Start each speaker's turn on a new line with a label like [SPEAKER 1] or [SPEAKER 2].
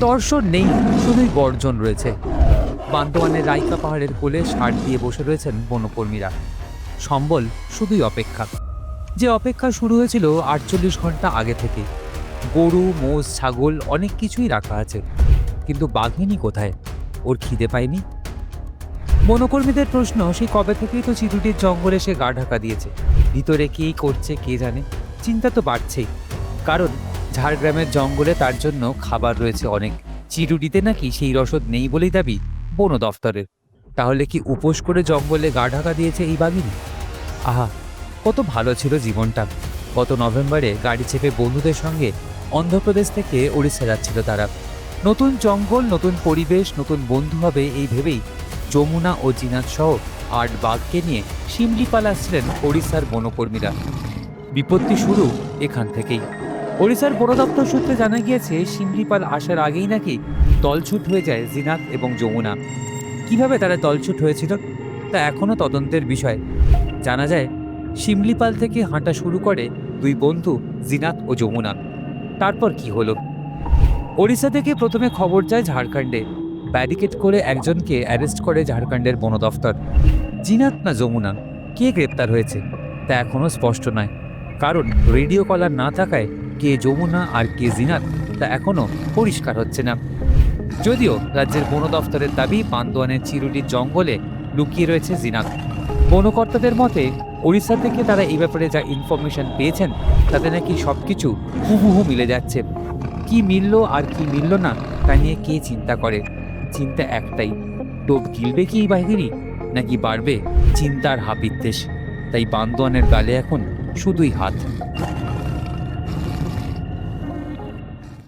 [SPEAKER 1] দর্শন নেই, শুধুই গর্জন রয়েছে। বান্দোয়ানের রাইকা পাহাড়ের কোলে সার দিয়ে বসে রয়েছেন বনকর্মীরা। সম্বল শুধুই অপেক্ষা। যে অপেক্ষা শুরু হয়েছিল আটচল্লিশ ঘণ্টা আগে থেকে। গরু, মোষ, ছাগল অনেক কিছুই রাখা আছে। কিন্তু বাঘিনী কোথায়? ওর খিদে পায়নি? বনকর্মীদের প্রশ্ন সেই কবে থেকেই তো চিরুটির জঙ্গলে সে গা ঢাকা দিয়েছে? ভিতরে কে করছে, কে জানে? চিন্তা তো বাড়ছেই। কারণ ঝাড়গ্রামের জঙ্গলে তার জন্য খাবার রয়েছে অনেক। চিরুটিতে নাকি সেই রসদ নেই বলেই দাবি বন দফতরের। তাহলে কি উপোস করে জঙ্গলে গা ঢাকা দিয়েছে এই বাঘিনী? আহা, কত ভালো ছিল জীবনটা। গত নভেম্বরে গাড়ি চেপে বন্ধুদের সঙ্গে অন্ধ্রপ্রদেশ থেকে ওড়িশা যাচ্ছিল তারা। নতুন জঙ্গল, নতুন পরিবেশ, নতুন বন্ধু হবে এই ভেবেই যমুনা ও জিনাত সহ আট বাঘকে নিয়ে শিমলিপাল আসছিলেন ওড়িশার বনকর্মীরা। বিপত্তি শুরু এখান থেকেই। ওড়িশার বন দপ্তর সূত্রে জানা গিয়েছে শিমলিপাল আসার আগেই নাকি দলছুট হয়ে যায় জিনাত এবং যমুনা। কীভাবে তারা দলছুট হয়েছিল, তা এখনও তদন্তের বিষয়। জানা যায়, শিমলিপাল থেকে হাঁটা শুরু করে দুই বন্ধু, জিনাত ও যমুনা। তারপর কি হলো? ওড়িশা থেকে প্রথমে খবর যায় ঝাড়খণ্ডে। ব্যারিকেড করে একজনকে অ্যারেস্ট করে ঝাড়খণ্ডের বন দফতর জিনাত না যমুনা? কে গ্রেপ্তার হয়েছে? তা এখনও স্পষ্ট নয়। কারণ রেডিও কলার না থাকায় কে যমুনা আর কে জিনাত, তা এখনও পরিষ্কার হচ্ছে না। যদিও রাজ্যের বন দফতরের দাবি বান্দোয়ানের চিরুটির জঙ্গলে লুকিয়ে রয়েছে জিনাত। বনকর্তাদের মতে, ওড়িশা থেকে তারা এই ব্যাপারে যা ইনফরমেশন পেয়েছেন, তাতে নাকি সব কিছু হুবহু মিলে যাচ্ছে। কি মিলল আর কি মিলল না, তা নিয়ে কে চিন্তা করে? চিন্তা একটাই, টোপ গিলবে কি এই বাহিনী, নাকি বাড়বে চিন্তার হাবিদ্দেশ তাই বান্দোয়ানের গালে এখন শুধুই হাত।